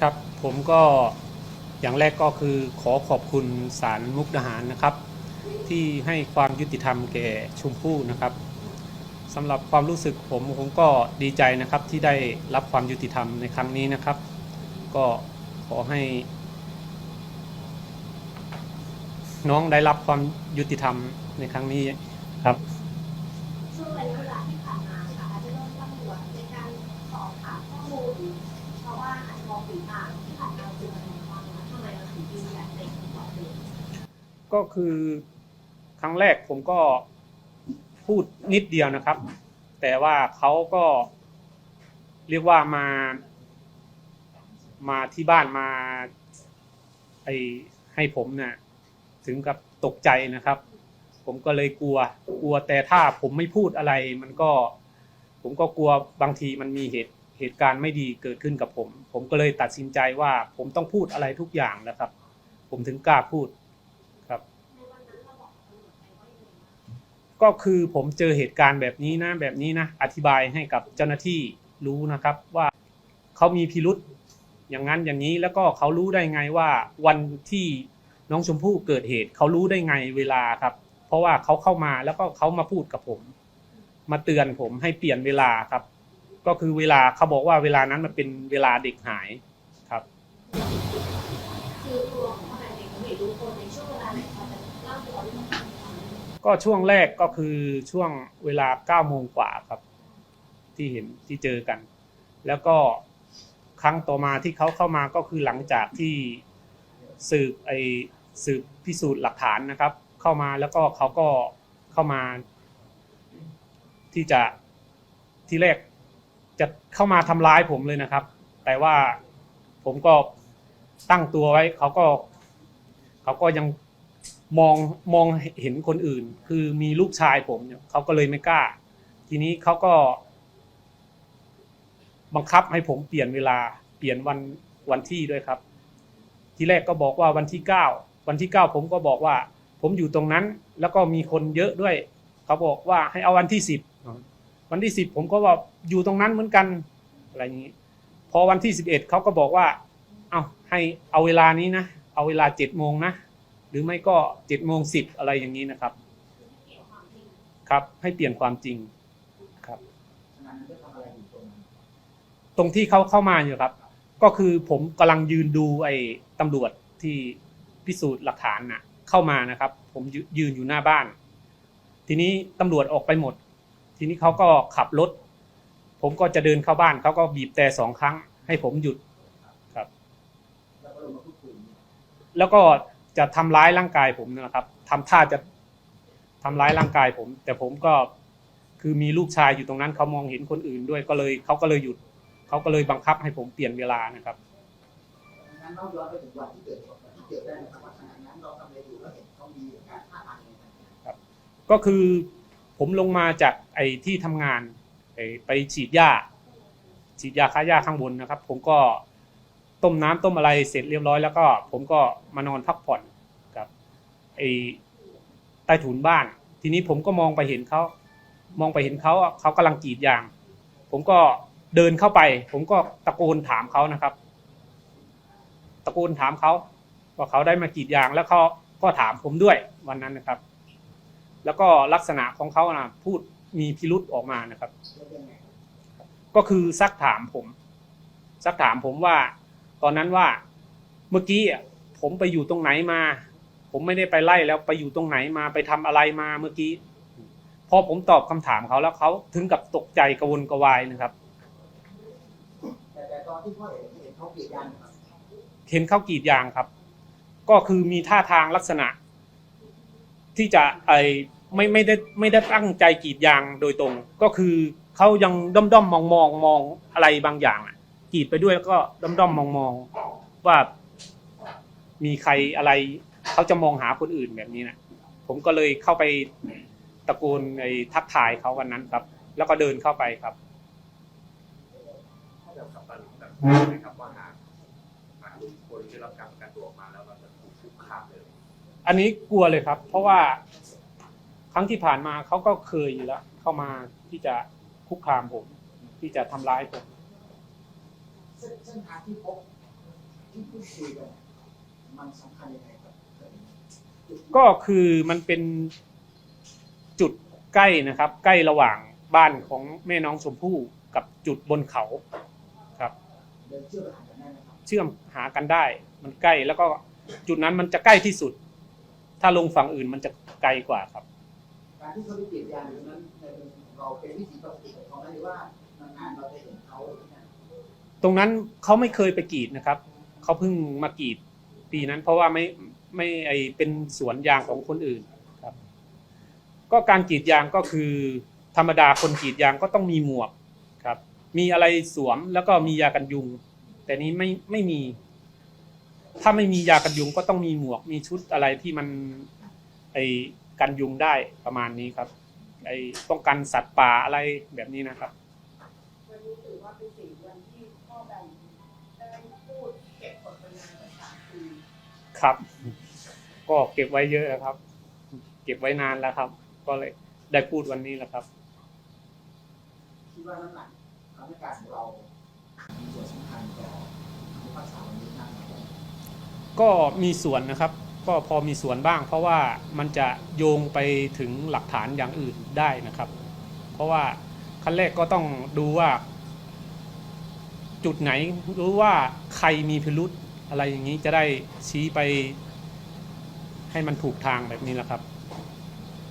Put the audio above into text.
ครับผมก็อย่างแรกก็คือขอขอบคุณศาลมุกดาหารนะครับ ที่ให้ความยุติธรรมแก่ชมพู่นะครับสำหรับความรู้สึกผมผมก็ดีใจนะครับที่ได้รับความยุติธรรมในครั้งนี้นะครับ ก็ขอให้ น้องได้รับความยุติธรรมในครั้งนี้ครับ ก็คือครั้งแรกผมก็พูดนิดเดียวนะครับ แต่ว่าเขาก็เรียกว่ามา มาที่บ้านมาไอให้ผมเนี่ยถึงกับตกใจนะครับ ผมก็เลยกลัว กลัวแต่ถ้าผมไม่พูดอะไร มันก็ ผมก็กลัวบางทีมันมีเหตุเหตุการณ์ไม่ดีเกิดขึ้นกับผม ผมก็เลยตัดสินใจว่าผมต้องพูดอะไรทุกอย่างนะครับ ผมถึงกล้าพูด ก็คือผมเจอเหตุการณ์แบบนี้นะแบบนี้นะอธิบายให้กับเจ้าหน้าที่รู้นะครับว่าเขามีพิรุษอย่างนั้นอย่างนี้แล้วก็เขารู้ได้ไงว่าวันที่น้องชมพู่เกิดเหตุเขารู้ได้ไงเวลาครับ เพราะว่าเขาเข้ามาแล้วก็เขามาพูดกับผม มาเตือนผมให้เปลี่ยนเวลาครับ ก็คือเวลาเขาบอกว่าเวลานั้นมันเป็นเวลาเด็กหายครับคือตัวของทนายเด็กเขาไม่รู้คนในช่วงเวลาไหนเขาจะเล่าตัวเรื่อง ก็ช่วงแรกก็คือช่วงเวลาเก้าโมงกว่าครับ ที่เห็นที่เจอกัน แล้วก็ครั้งต่อมาที่เขาเข้ามาก็คือหลังจากที่สืบไอสืบพิสูจน์หลักฐานนะครับ เข้ามาแล้วก็เขาก็เข้ามา ที่จะที่แรกจะเข้ามาทำร้ายผมเลยนะครับ แต่ว่าผมก็ตั้งตัวไว้เขาก็ เขาก็ยัง มองมองเห็นคนอื่น คือมีลูกชายผมเนี่ยเขาก็เลยไม่กล้า ทีนี้เขาก็ บังคับให้ผมเปลี่ยนเวลาเปลี่ยนวันวันที่ด้วยครับ ทีแรกก็บอกว่าวันที่เก้าวันที่เก้าผมก็บอกว่า ผมอยู่ตรงนั้น แล้วก็มีคนเยอะด้วย เขาบอกว่าให้เอาวันที่สิบวันที่สิบผมก็ว่าอยู่ตรงนั้นเหมือนกันอะไรอย่างนี้ พอวันที่สิบเอ็ดเขาก็บอกว่า เอาให้เอาเวลานี้นะเอาเวลาเจ็ดโมงนะ หรือไม่ก็เจ็ดโมงสิบอะไรอย่างนี้นะครับ ครับ ให้เปลี่ยนความจริงครับ ตรงที่เขาเข้ามาอยู่ครับ ก็คือผมกำลังยืนดูไอ้ตำรวจที่พิสูจน์หลักฐานน่ะ เข้ามานะครับ ผมยืนอยู่หน้าบ้าน ทีนี้ตำรวจออกไปหมด ทีนี้เขาก็ขับรถ ผมก็จะเดินเข้าบ้านเขาก็บีบแต่สองครั้ง ให้ผมหยุดครับ แล้วก็ ลงมาพูดคุยแล้วก็จะทำร้ายร่างกายผมนะครับทำท่าจะทำร้ายร่างกายผม แต่ผมก็คือมีลูกชายอยู่ตรงนั้นเขามองเห็นคนอื่นด้วยก็เลยเขาก็เลยหยุดเขาก็เลยบังคับให้ผมเปลี่ยนเวลานะครับงั้นเราย้อนไปถึงวันที่เกิดเหตุวันที่เกิดได้นะครับว่าขณะนั้นเราทำอะไรอยู่แล้วเห็นเขามีการท่าทางยังไงก็คือผมลงมาจากไอ้ที่ทำงานไอ้ไปฉีดหญ้าฉีดยาฆ่าหญ้าข้างบนนะครับ ผมก็ ต้มน้ำต้มอะไรเสร็จเรียบร้อยแล้วก็ ผมก็มานอนพักผ่อนกับไอ้ใต้ถุนบ้าน ทีนี้ผมก็มองไปเห็นเขามองไปเห็นเขาเขากำลังกรีดยาง ผมก็เดินเข้าไป ผมก็ตะโกนถามเขานะครับ ตะโกนถามเขาว่าเขาได้มากรีดยางแล้วเขาก็ถามผมด้วยวันนั้นนะครับ แล้วก็ลักษณะของเขานะพูดมีพิรุษออกมานะครับ ก็คือซักถามผม ซักถามผมว่า ตอนนั้นว่าเมื่อกี้อะผมไปอยู่ตรงไหนมา ผมไม่ได้ไปไล่แล้วไปอยู่ตรงไหนมาไปทำอะไรมาเมื่อกี้พอผมตอบคำถามเขาแล้วเขาถึงกับตกใจกระวนกระวายนะครับแต่แต่ตอนที่พ่อเห็นเห็นเขาเกลียดยันนะครับเห็นเขากรีดยางครับ ก็คือมีท่าทางลักษณะ ที่จะไอไม่ไม่ได้ไม่ได้ตั้งใจกรีดยางโดยตรง ก็คือเขายังด้อมด้อมมองมองมองอะไรบางอย่างอะ กรีดไปด้วยแล้วก็ด้อมด้อมมองมองว่า มีใครอะไรเขาจะมองหาคนอื่นแบบนี้นะผมก็เลยเข้าไปตะโกนไอ้ทักทายเขาวันนั้นครับ แล้วก็เดินเข้าไปครับถ้าแบบกัปตันแบบนะครับว่าหากหากลุงพลได้รับการประกันตัวออกมาแล้วเราจะถูกคุกคามเลย อันนี้กลัวเลยครับ เพราะว่าครั้งที่ผ่านมาเขาก็เคยอยู่แล้ว เข้ามาที่จะคุกคามผม ที่จะทำร้ายผม เส้นเส้นทางที่พบที่พูดคุยกันมันสำคัญยังไงครับก็คือมันเป็นจุดใกล้นะครับ ใกล้ระหว่างบ้านของแม่น้องชมพู่กับจุดบนเขาครับ เดินเชื่อมหากันได้มครับเชื่อมหากันได้ มันใกล้แล้วก็จุดนั้นมันจะใกล้ที่สุด ถ้าลงฝั่งอื่นมันจะไกลกว่าครับ การที่เขาไปเก็บยางอยู่นั้นเราเป็นวิถีปกติของเขาไหมหรือว่านานๆเราจะเห็นเขาที่นั่น ตรงนั้นเขาไม่เคยไปกรีดนะครับเขาเพิ่งมากรีดปีนั้น เพราะว่าไม่ไม่ไอเป็นสวนยางของคนอื่นครับ ก็การกรีดยางก็คือ ธรรมดาคนกรีดยางก็ต้องมีหมวกครับ มีอะไรสวมแล้วก็มียากันยุง แต่นี้ไม่ไม่มี ถ้าไม่มียากันยุงก็ต้องมีหมวก มีชุดอะไรที่มันไอกันยุงได้ประมาณนี้ครับ ไอป้องกันสัตว์ป่าอะไรแบบนี้นะครับ ครับ ก็เก็บไว้เยอะแล้วครับ เก็บไว้นานแล้วครับ ก็เลยได้พูดวันนี้แหละครับ คิดว่าน้ำหนักคำให้การของเรามีส่วนสำคัญต่อคำพิพากษาวันนี้มากน้อยแค่ไหนก็มีส่วนนะครับ ก็พอมีส่วนบ้าง เพราะว่ามันจะโยงไปถึงหลักฐานอย่างอื่นได้นะครับ เพราะว่าขั้นแรกก็ต้องดูว่า จุดไหนรู้ว่าใครมีพิรุษ อะไรอย่างนี้จะได้ชี้ไปให้มันถูกทางแบบนี้แหละครับ